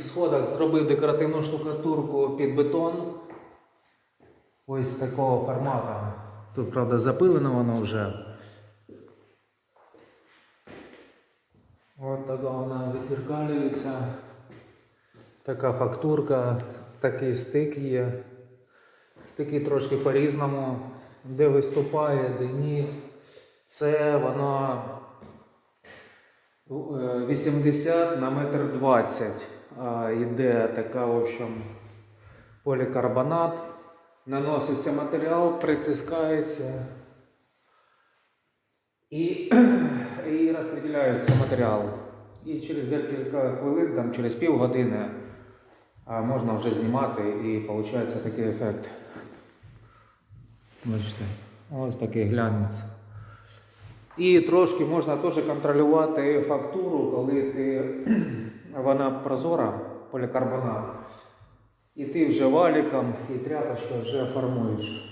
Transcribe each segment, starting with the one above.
сходах зробив декоративну штукатурку під бетон. Ось такого формату. Тут, правда, запилено воно вже. От така вона відзеркалюється. Така фактурка, такий стик є. Стики трошки по-різному. Де виступає, де ні. Це воно е, 80 на метр 20. А, Іде така, в общем, полікарбонат. Наноситься матеріал, притискається і, і розподіляється матеріал. І через декілька хвилин, там, через півгодини можна вже знімати і виходить такий ефект. Бачите, ось такий глянець. І трошки можна теж контролювати фактуру, коли ти, вона прозора, полікарбонат. І ти вже валіком і тряпочкою вже формуєш.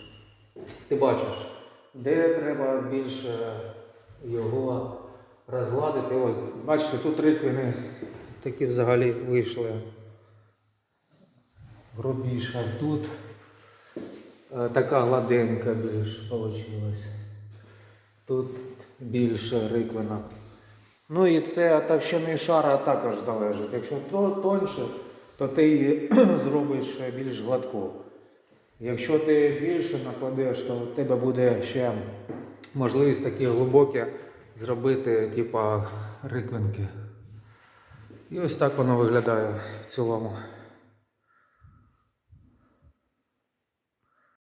Ти бачиш, де треба більше його розгладити. Ось, бачите, тут риквини такі взагалі вийшли. Грубіша тут. е, Така гладенька більш вийшла. Тут більше риквина. Ну і це від товщини шара також залежить. Якщо тоньше, то ти її зробиш більш гладко. Якщо ти більше накладеш, то в тебе буде ще можливість такі глибокі зробити, типа риквинки. І ось так воно виглядає в цілому.